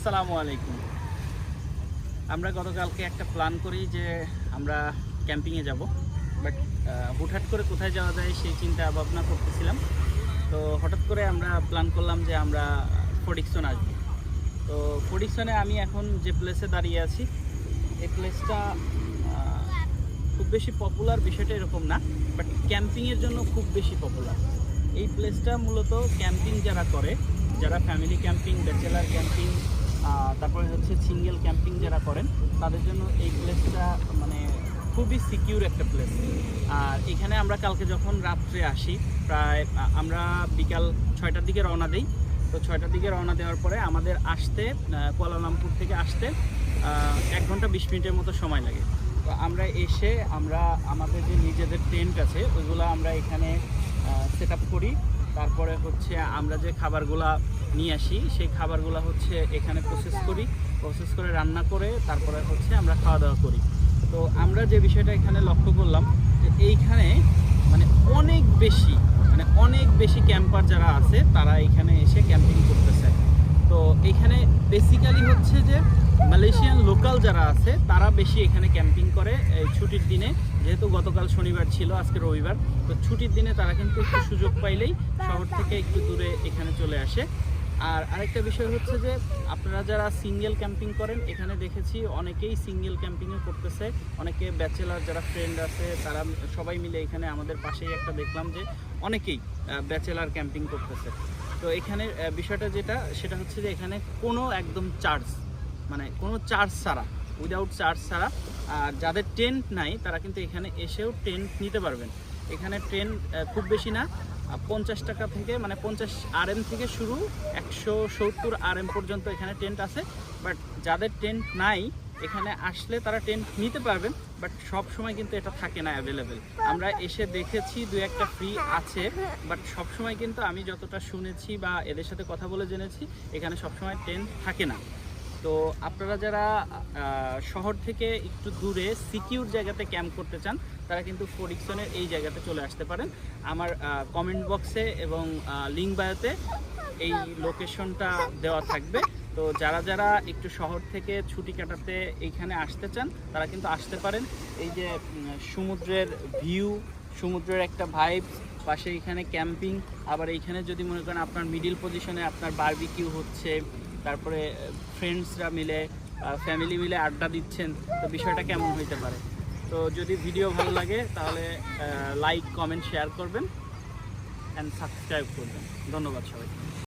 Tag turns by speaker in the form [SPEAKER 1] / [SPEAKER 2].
[SPEAKER 1] আসসালামু আলাইকুম। আমরা গতকালকে একটা প্ল্যান করি যে আমরা ক্যাম্পিংয়ে যাব বাট হুটহাট করে কোথায় যাওয়া যায় সেই চিন্তা ভাবনা করতেছিলাম। তো হঠাৎ করে আমরা প্ল্যান করলাম যে আমরা ফডিকসন আসব। তো ফডিকসনে আমি এখন যে প্লেসে দাঁড়িয়ে আছি, এই প্লেসটা খুব বেশি পপুলার বিষয়টা এরকম না বাট ক্যাম্পিংয়ের জন্য খুব বেশি পপুলার এই প্লেসটা মূলত ক্যাম্পিং যারা করে, যারা ফ্যামিলি ক্যাম্পিং ব্যাচেলার ক্যাম্পিং তারপরে হচ্ছে সিঙ্গেল ক্যাম্পিং যারা করেন, তাদের জন্য এই প্লেসটা মানে খুবই সিকিউর একটা প্লেস আর এখানে আমরা কালকে যখন রাত্রে আসি, প্রায় আমরা বিকাল ছয়টার দিকে রওনা দিই। তো ছয়টার দিকে রওনা দেওয়ার পরে আমাদের আসতে কুয়ালালামপুর থেকে আসতে এক ঘণ্টা বিশ মিনিটের মতো সময় লাগে। তো আমরা এসে আমরা আমাদের যে নিজেদের টেন্ট আছে, ওইগুলো আমরা এখানে সেট আপ করি। তারপরে হচ্ছে আমরা যে খাবারগুলা নিয়ে আসি, সেই খাবারগুলো হচ্ছে এখানে প্রসেস করি প্রসেস করে রান্না করে তারপরে হচ্ছে আমরা খাওয়া দাওয়া করি। তো আমরা যে বিষয়টা এখানে লক্ষ্য করলাম যে এইখানে মানে অনেক বেশি মানে অনেক বেশি ক্যাম্পার যারা আছে, তারা এখানে এসে ক্যাম্পিং করতেছে। তো এখানে বেসিক্যালি হচ্ছে যে মালয়েশিয়ান লোকাল যারা আছে, তারা বেশি এখানে ক্যাম্পিং করে, এই ছুটির দিনে। যেহেতু গতকাল শনিবার ছিল, আজকে রবিবার, তো ছুটির দিনে তারা কিন্তু একটু সুযোগ পাইলেই শহর থেকে একটু দূরে এখানে চলে আসে। আর আরেকটা বিষয় হচ্ছে যে, আপনারা যারা সিঙ্গেল ক্যাম্পিং করেন, এখানে দেখেছি অনেকেই সিঙ্গেল ক্যাম্পিংও করতেছে। অনেকে ব্যাচেলার যারা ফ্রেন্ড আছে, তারা সবাই মিলে এখানে আমাদের পাশেই একটা দেখলাম যে, অনেকেই ব্যাচেলার ক্যাম্পিং করতেছে। তো এখানে বিষয়টা যেটা, সেটা হচ্ছে যে এখানে কোনো একদম চার্জ মানে কোনো চার্জ ছাড়া উইদাউট চার্জ ছাড়া, আর যাদের টেন্ট নাই, তারা কিন্তু এখানে এসেও টেন্ট নিতে পারবেন। এখানে টেন্ট খুব বেশি না পঞ্চাশ টাকা থেকে মানে পঞ্চাশ আর থেকে শুরু, একশো সত্তর আর পর্যন্ত এখানে টেন্ট আছে। বাট যাদের টেন্ট নাই এখানে আসলে তারা টেন্ট নিতে পারবেন বাট সব সময় কিন্তু এটা থাকে না অ্যাভেলেবেল আমরা এসে দেখেছি দু একটা ফ্রি আছে বাট সব সময় কিন্তু আমি যতটা শুনেছি বা এদের সাথে কথা বলে জেনেছি, এখানে সব সময় টেন্ট থাকে না। তো আপনারা যারা শহর থেকে একটু দূরে সিকিউর জায়গাতে ক্যাম্প করতে চান, তারা কিন্তু ফরিকসনের এই জায়গাতে চলে আসতে পারেন। আমার কমেন্ট বক্সে এবং লিঙ্ক বায়োতে এই লোকেশনটা দেওয়া থাকবে। তো যারা যারা একটু শহর থেকে ছুটি কাটাতে এইখানে আসতে চান, তারা কিন্তু আসতে পারেন। এই যে সমুদ্রের ভিউ সমুদ্রের একটা ভাইব পাশে এখানে ক্যাম্পিং আবার এইখানে যদি মনে করেন আপনার মিডিল পজিশনে আপনার বারবিকিউ হচ্ছে, তারপরে ফ্রেন্ডসরা মিলে ফ্যামিলি মিলে আড্ডা দিচ্ছেন, তো বিষয়টা কেমন হইতে পারে? তো যদি ভিডিও ভালো লাগে, তাহলে লাইক কমেন্ট শেয়ার করবেন অ্যান্ড সাবস্ক্রাইব করবেন। ধন্যবাদ সবাই